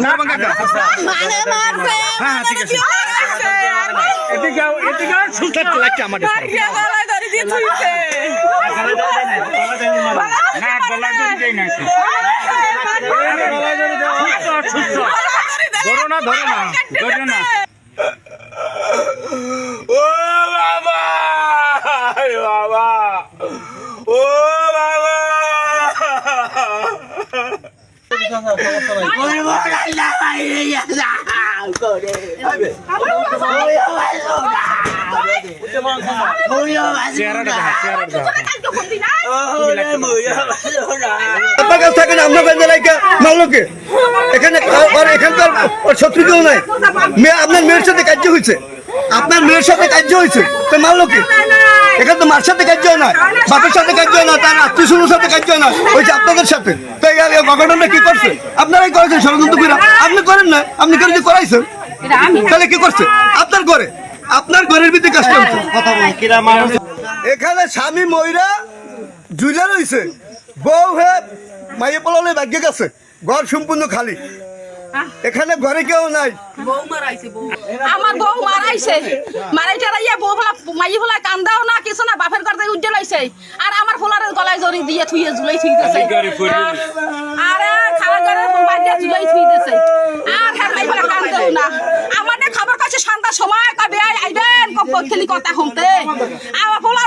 মানে মারছে হ্যাঁ, ঠিক আছে। এদিকে আও, এদিকে আও, সুস্থ লাগছে আমার গলায় ধরে দিয়ে থুইছে না গলা ধরে দেই না সুস্থ ধরো না ধরো না ধরো না ও বাবা বাবা ও বাবা চেহারাটা দেখা চেহারাটা দেখা আপনার কাছে থাকে না আপনার কাছে লাইকা মারলো কে এখানে এখানকার শত্রু কেউ নাই আপনার মেয়ের সাথে কার্য হয়েছে। আপনার মেয়ের সাথে কার্য হয়েছে। তো মারলো কে? এখানে তো মার সাথে হয় না বাপের সাথে হয় না তার আত্মীয় স্বজনের সাথে হয় না হয়েছে আপনাদের সাথে। তো ঘটনাটা কি করছে? আপনারাই করেছেন ষড়যন্ত্র করে আপনি করেন না আপনি করে যে করাইছেন? তাহলে কি করছে? আপনার ঘরে আপনার ঘরের ভিতরে কাজটা হচ্ছে এখানে স্বামী ময়রা জুইলা রয়েছে বউ হে মাইয়ে পলালে ভাগ্য গেছে। ঘর সম্পূর্ণ খালি। এখানে ঘরে কেউ নাই। আমার বউ মারাইছে। মারাইতে রাইয়া বউ ফলা মাই ফলা কান্দাও না কিছু হইছে আর আমার ফোলারের গলায় জড়ি দিয়ে থুয়ে ঝুলাই থুই দিছে। আরে খাওয়া বাদ দিয়ে ঝুলাই থুই দিছে। আর হ্যাঁ মাই কান দেও না। আমাদের খবর কাছে সন্ধ্যা সময় কবে আইবেন কপ খেলি কথা শুনতে আমার ফোলা